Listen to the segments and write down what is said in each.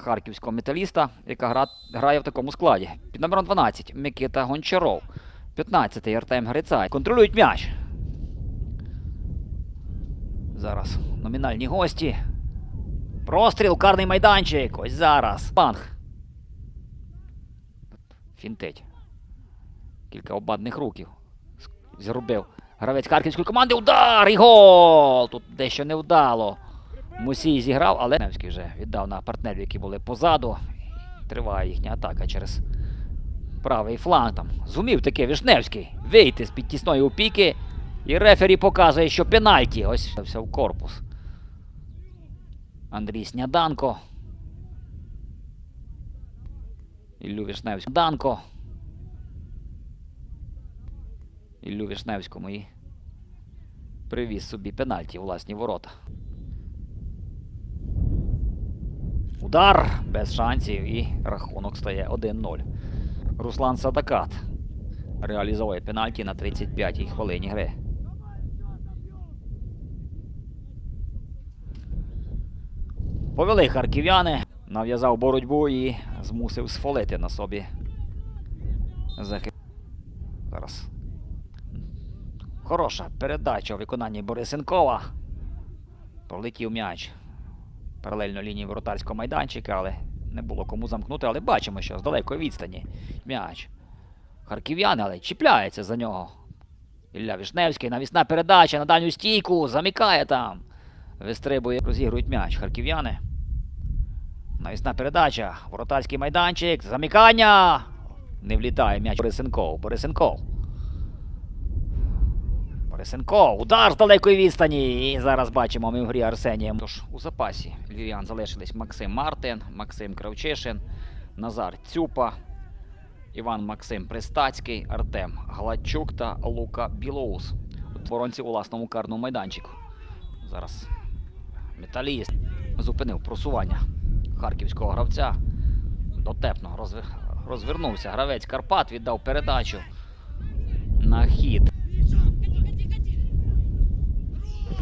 харківського металіста, яка гра... грає в такому складі. Під номером 12 Микита Гончаров. 15-й Артем Грицай. Контролюють м'яч. Зараз номінальні гості. Простріл, карний майданчик. Ось зараз. Банг. Фінтить. Кілька обадних руків. Зробив. Гравець харківської команди. Удар! І гол! Тут дещо невдало. Мусій зіграв, але Невський вже віддав на партнерів, які були позаду. Триває їхня атака через правий фланг. Там зумів таки Вишневський вийти з під тісної опіки. І рефері показує, що пенальті. Ось все в корпус. Андрій Сняданко. Іллю Вишневському. Данко. Іллю Вишневському і привіз собі пенальті у власні ворота. Удар без шансів і рахунок стає 1-0. Руслан Садакат реалізовує пенальті на 35-й хвилині гри. Повели харків'яни, нав'язав боротьбу і змусив сфолити на собі захист. Зараз. Хороша передача у виконанні Борисенкова. Пролетів м'яч паралельно лінії воротарського майданчика, але не було кому замкнути. Але бачимо, що з далекої відстані м'яч. Харків'яни, але чіпляється за нього. Ілля Вішневський, навісна передача на дальню стійку, замикає там. Вистрибує, розігрують м'яч. Харків'яни. Навісна передача. Воротарський майданчик. Замикання. Не влітає м'яч Борисенков. Борисенков. Борисенков. Удар з далекої відстані. І зараз бачимо ми в грі Арсенія. Тож у запасі львів'ян залишились Максим Мартин, Максим Кравчишин, Назар Цюпа, Іван Максим Пристацький, Артем Гладчук та Лука Білоус. Боронці у власному карному майданчику. Зараз металіст зупинив просування харківського гравця. Дотепно розвернувся. Гравець Карпат віддав передачу на хід.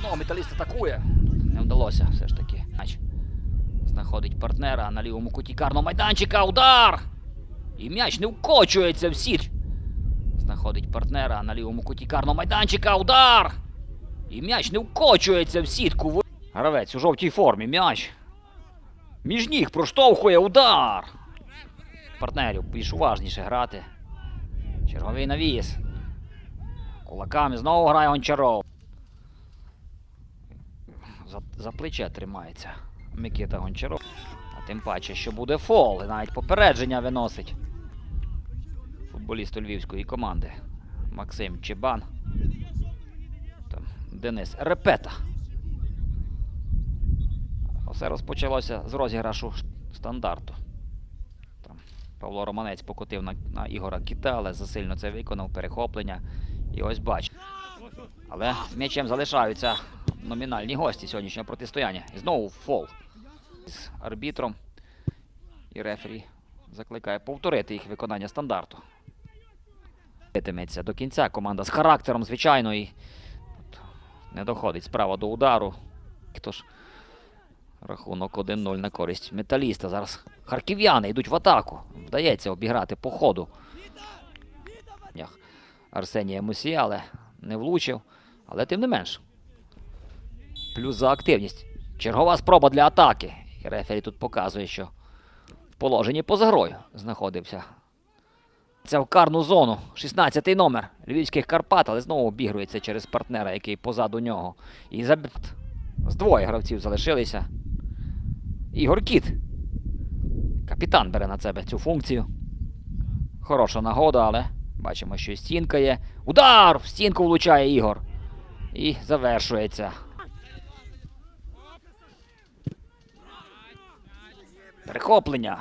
Знову металіст атакує. Не вдалося все ж таки. Знаходить партнера на лівому куті карного майданчика. Удар! І м'яч не вкочується в сіт. Знаходить партнера на лівому куті карного майданчика. Удар! І м'яч не вкочується в сітку. Гравець у жовтій формі. М'яч. Між ніг проштовхує удар. Партнерів більш уважніше грати. Черговий навіс. Кулаками знову грає Гончаров. За, за плече тримається Микита Гончаров. А тим паче, що буде фол. І навіть попередження виносить футболісту львівської команди. Максим Чебан. Там Денис Репета. Все розпочалося з розіграшу стандарту. Там Павло Романець покотив на, на Ігора Кіта, але засильно це виконав, перехоплення. І ось бач. Але м'ячем залишаються номінальні гості сьогоднішнього протистояння. Знову фол з арбітром. І рефері закликає повторити їх виконання стандарту. Битиметься до кінця. Команда з характером, звичайно, і не доходить справа до удару. Тож рахунок 1-0 на користь металіста. Зараз харків'яни йдуть в атаку. Вдається обіграти по ходу. Арсенія Мусі, але не влучив. Але тим не менш. Плюс за активність. Чергова спроба для атаки. І рефері тут показує, що в положенні поза грою знаходився. Це в карну зону. 16-й номер Львівських Карпат, але знову обігрується через партнера, який позаду нього. І заб... з двоє гравців залишилися. Ігор Кіт. Капітан бере на себе цю функцію. Хороша нагода, але бачимо, що і стінка є. Удар! В стінку влучає Ігор. І завершується. Перехоплення.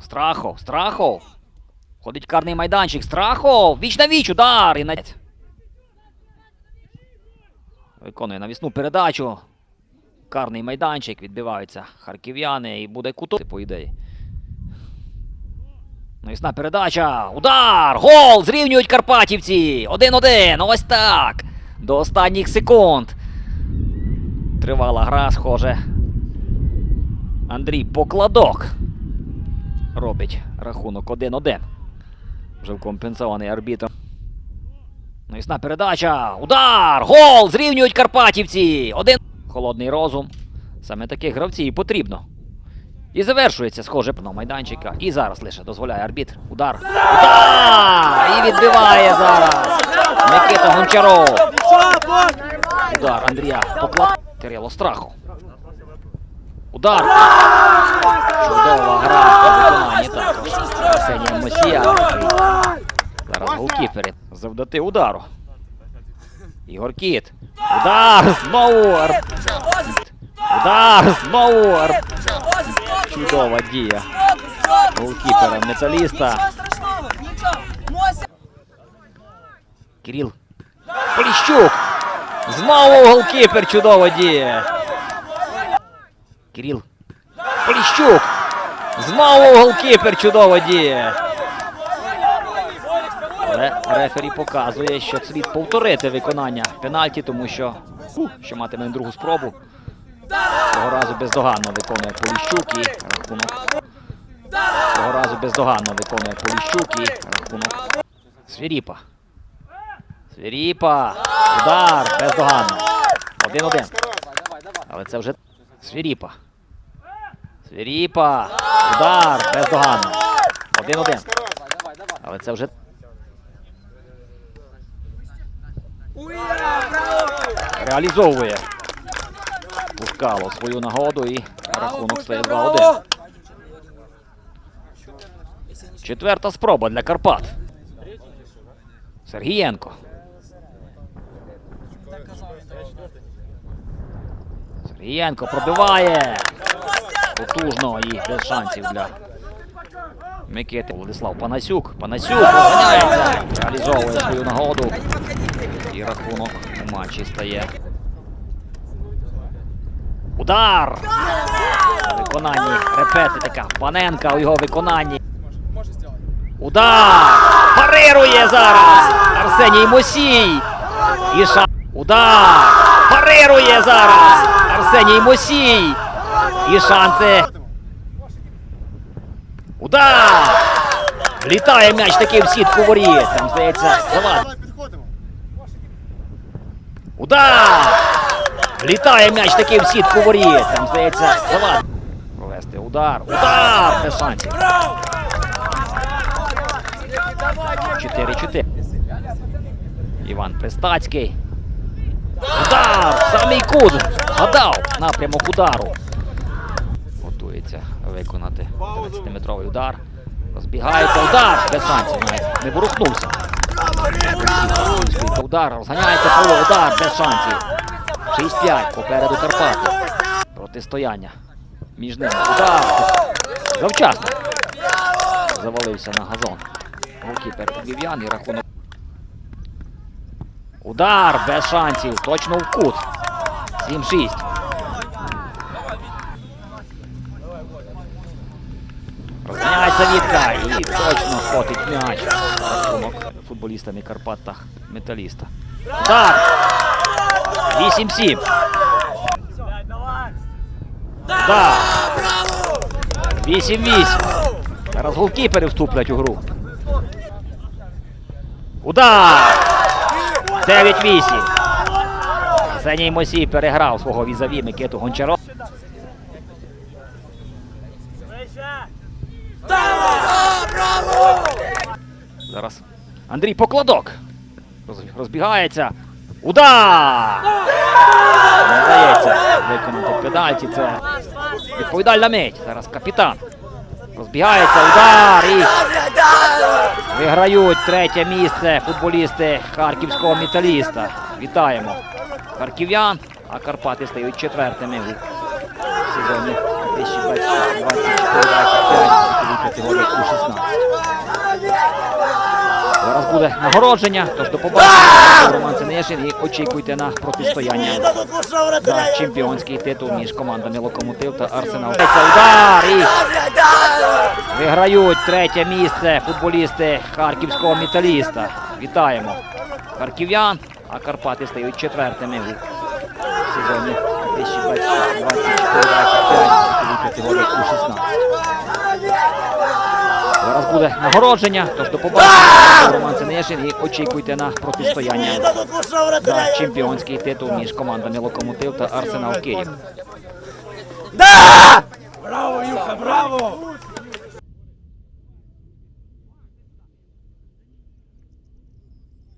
Страхов, Страхов. Ходить карний майданчик. Страхов! Віч на віч, удар! І на... Виконує навісну передачу. Карний майданчик, відбиваються харків'яни і буде куток, по ідеї. Навісна передача. Удар! Гол! Зрівнюють карпатівці! 1-1. Ось так. До останніх секунд. Тривала гра, схоже. Андрій Покладок робить рахунок 1-1. Вже вкомпенсований арбітром. Навісна передача. Удар! Гол! Зрівнюють Карпатівці! Один. Холодний розум. Саме таких гравців і потрібно. І завершується, схоже, на майданчика. І зараз лише дозволяє арбітр. Удар. Удар! І відбиває зараз. Микита Гончаров. Удар Андрія Поклад. Кирило Страху. Удар. Чудова гра у виконанні Мосія. Зараз голкіпери. Завдати удару. Ігор Кіт. Удар! Знову! Ар... Удар! Знову! Чудова дія. Голкіпера металіста. Кирил. Поліщук! Знову голкіпер чудова діє. Кирил. Поліщук! Знову голкіпер чудова діє. Але рефері показує, що слід повторити виконання пенальті, тому що, ух, що матиме другу спробу. Цього разу бездоганно виконує Поліщук і рахунок. Цього разу бездоганно виконує Поліщук і рахунок. Свіріпа. Свіріпа. Удар. Бездоганно. Один-один. Але це вже Свіріпа. Свіріпа. Удар. Бездоганно. Один-один. Але це вже реалізовує Пушкало свою нагоду і рахунок стає 2-1. Четверта спроба для Карпат. Сергієнко. Сергієнко пробиває. Потужно і без шансів для Микити. Владислав Панасюк. Панасюк розганяється. Реалізовує свою нагоду. І рахунок у матчі стає. Удар! У виконанні репети така. Паненка у його виконанні. Удар! Парирує зараз! Арсеній Мосій! І ша... Удар! Парирує зараз! Арсеній Мосій! І шанси. Удар! Літає м'яч таки в сітку воріт. Там, здається, завад. Удар! Влітає м'яч таки в сітку воріт. Там, здається, завад. Провести удар. Удар! Без шансів. 4-4. Іван Пристацький. Удар! Самий кут! Гадав! Напрямок удару. Готується виконати 11-метровий удар. Розбігається удар! Без шансів навіть. Не ворухнувся. Удар, розганяється поло, удар без шансів. 6-5 попереду Карпати. Протистояння. Між ними. Удар. Завчасно. Завалився на газон. Голкіпер Львів'ян і рахунок. Удар без шансів. Точно в кут. 7-6. Розганяється Вітка і точно хотить м'яч. Рахунок футболістами Карпат та Металіста. Удар! 8-7. Удар! 8-8. Зараз голкіпери вступлять у гру. Удар! 9-8. Арсеній Мосій переграв свого візаві Микиту Гончарова. Зараз Андрій Покладок. Розбігається. Удар! Не вдається виконати педальті. Це відповідальна мить. Зараз капітан. Розбігається. Удар! І виграють третє місце футболісти харківського металіста. Вітаємо харків'ян, а Карпати стають четвертими у сезоні 2024-2025 категорії У-16. Зараз буде нагородження, тож до побачення. Роман Синишин і очікуйте на протистояння за чемпіонський титул між командами Локомотив та Арсенал. Це удар і виграють третє місце футболісти харківського металіста. Вітаємо харків'ян, а Карпати стають четвертими у сезоні 2024-2025 категорії У-16. Зараз буде нагородження, тож до побачення. Роман Синешин і очікуйте на протистояння за чемпіонський титул між командами Локомотив та Арсенал Київ. Браво, Юха, браво!